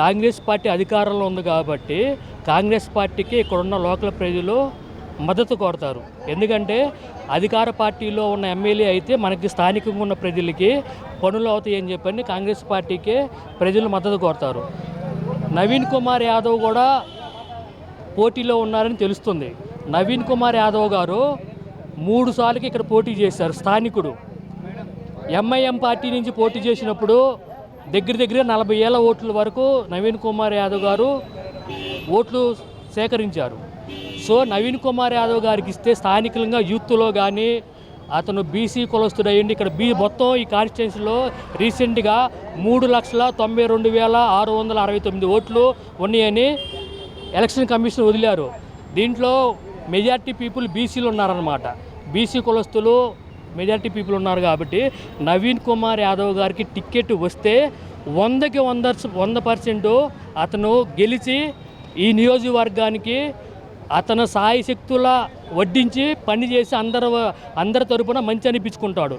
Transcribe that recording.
Congress party అధికారంలో ఉంది కాబట్టి కాంగ్రెస్ పార్టీకి ఇక్కడున్న లోకల్ ప్రజలు మద్దతు కోరతారు. ఎందుకంటే అధికార పార్టీలో ఉన్న ఎమ్మెల్యే అయితే మనకి స్థానికంగా ఉన్న ప్రజలకి పనులు అవుతాయి అని చెప్పని కాంగ్రెస్ పార్టీకే ప్రజలు మద్దతు కోరతారు. నవీన్ కుమార్ యాదవ్ కూడా పోటీలో ఉన్నారని తెలుస్తుంది. నవీన్ కుమార్ యాదవ్ గారు మూడు సార్లకి ఇక్కడ పోటీ చేశారు స్థానికుడు. ఎంఐఎం పార్టీ నుంచి పోటీ చేసినప్పుడు దగ్గర దగ్గర నలభై ఏళ్ళ ఓట్ల వరకు నవీన్ కుమార్ యాదవ్ గారు ఓట్లు సేకరించారు. సో నవీన్ కుమార్ యాదవ్ గారికి ఇస్తే స్థానికంగా యూత్లో కానీ అతను బీసీ కులస్తుడు అయ్యండి ఇక్కడ బీ మొత్తం ఈ కాన్స్టిట్యున్సీలో రీసెంట్గా మూడు లక్షల తొంభై రెండు వేల ఆరు వందల అరవై తొమ్మిది ఓట్లు ఉన్నాయని ఎలక్షన్ కమిషన్ వదిలారు. దీంట్లో మెజార్టీ పీపుల్ బీసీలు ఉన్నారనమాట బీసీ కులస్తులు మెజార్టీ పీపుల్ ఉన్నారు కాబట్టి నవీన్ కుమార్ యాదవ్ గారికి టికెట్ వస్తే వందకి వంద వంద పర్సెంట్ అతను గెలిచి ఈ నియోజకవర్గానికి అతను సాయశక్తుల వడ్డించి పని చేసి అందరు అందరి తరపున మంచి అనిపించుకుంటాడు.